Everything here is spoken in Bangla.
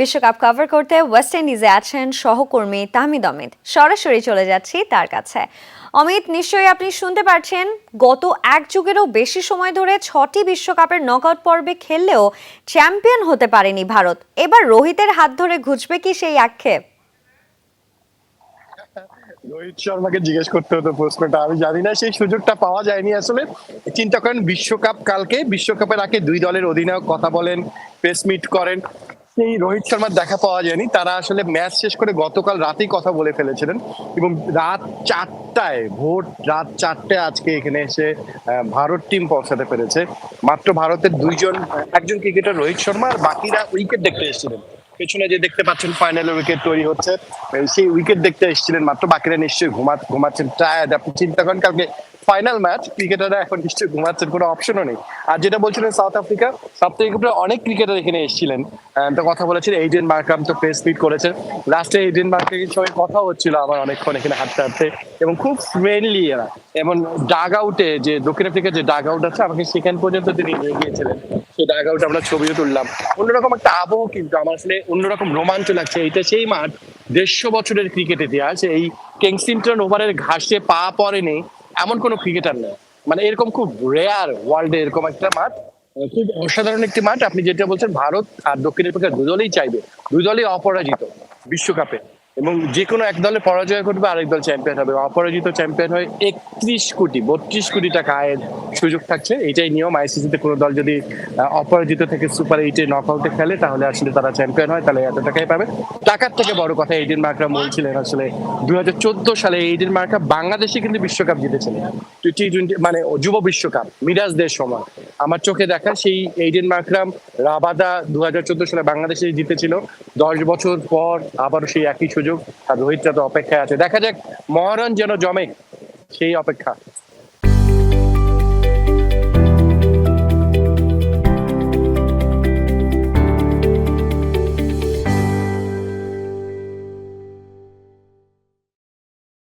বিশ্বকাপ কভার করতে ওয়েস্ট ইন্ডিজে আছেন সহকর্মী তাহমিদ অমিত। সরাসরি চলে যাচ্ছি তার কাছে। অমিত, নিশ্চয়ই আপনি শুনতে পারছেন, গত এক যুগেরও বেশি সময় ধরে ছটি বিশ্বকাপের নকআউট পর্বে খেললেও চ্যাম্পিয়ন হতে পারেনি ভারত। এবার রোহিতের হাত ধরে ঘুচবে কি সেই আক্ষেপ? রোহিত শর্মাকে জিজ্ঞেস করতে হতো প্রশ্নটা, আমি জানি না, সেই সুযোগটা পাওয়া যায়নি আসলে। চিন্তা করেন, বিশ্বকাপ কালকে, বিশ্বকাপের আগে দুই দলের অধিনায়ক কথা বলেন প্রেস মিট করেন। সেই রোহিত শর্মার দেখা পাওয়া যায়নি। তারা আসলে ম্যাচ শেষ করে গতকাল রাতেই কথা বলে ফেলেছিলেন এবং রাত চারটায়, ভোর রাত চারটায় আজকে এখানে এসে ভারত টিম পৌঁছাতে পেরেছে। মাত্র ভারতের দুইজন, একজন ক্রিকেটার রোহিত শর্মা আর বাকিরা উইকেট দেখতে এসেছিলেন। পেছনে যে দেখতে পাচ্ছেন ফাইনালের উইকেট তৈরি হচ্ছে, সেই উইকেট দেখতে এসেছিলেন মাত্র। বাকিরা নিশ্চয়ই ঘুমা, ঘুমাচ্ছেন। টায়ার্ড আপনি চিন্তা করেন, কালকে ফাইনাল ম্যাচ ক্রিকেটাররা এখন নিশ্চয়ই ঘুমাচ্ছেন, কোনো অপশনও নেই। আর যেটা বলছিলেন সাউথ আফ্রিকা সাউথ আফ্রিকার অনেক ক্রিকেটার এখানে এসেছিলেন। তো কথা বলেছেন এইডেন মার্কাম তো প্রেস মিট করেছেন। লাস্টে এইডেন মার্কামের সঙ্গে কথা হচ্ছিল আমার অনেকক্ষণ এখানে হাঁটতে হাঁটতে। এবং খুব ফ্রেন্ডলি এরা। এবং ডাগ আউটে যে দক্ষিণ আফ্রিকার যে ডাগ আউট আছে, আমাকে সেখান পর্যন্ত তিনি নিয়ে গিয়েছিলেন। সেই ডাগ আউট আমরা ছবিও তুললাম। অন্যরকম একটা আবহ কিন্তু আমার আসলে অন্যরকম রোমাঞ্চ লাগছে। এইটা সেই মাঠ, দেড়শো বছরের ক্রিকেট ইতিহাস। এই কেংসিংটন ওভারের ঘাসে পা পড়েনি। এমন কোনো ক্রিকেটার নেই। মানে এরকম খুব রেয়ার ওয়ার্ল্ডে এরকম একটা মাঠ খুব অসাধারণ একটি মাঠ। আপনি যেটা বলছেন, ভারত আর দক্ষিণ আফ্রিকা দুই দলেই চাইবে দুই দলই অপরাজিত বিশ্বকাপে। এবং যে কোনো এক দলে পরাজয় করবে আরেক দল চ্যাম্পিয়ন হবে। অপরাজিত চ্যাম্পিয়ন হয় একত্রিশ কোটি, বত্রিশ কোটি টাকা আয়ের সুযোগ থাকছে। এইটাই নিয়ম। আইসিসিতে কোনো দল যদি অপরাজিত থেকে সুপার এইটে নক আউটে খেলে, তাহলে আসলে তারা চ্যাম্পিয়ন হয়, তাহলে এত টাকাই পাবে। টাকার থেকে বড় কথা এইডিন মার্করা বলছিলেন আসলে দুই হাজার চোদ্দ সালে এইডিন মার্করা বাংলাদেশে কিন্তু বিশ্বকাপ জিতেছিলেন। টি টোয়েন্টি মানে যুব বিশ্বকাপ মিরাজদের সময়। আমার চোখে দেখা সেই এইডেন মার্করাম রাবাদা দু হাজার চোদ্দ সালে বাংলাদেশে জিতেছিল। দশ বছর পর আবারও সেই একই সুযোগ, আর রোহিতরা তো অপেক্ষায় আছে। দেখা যাক মহারণ যেন জমে সেই অপেক্ষা।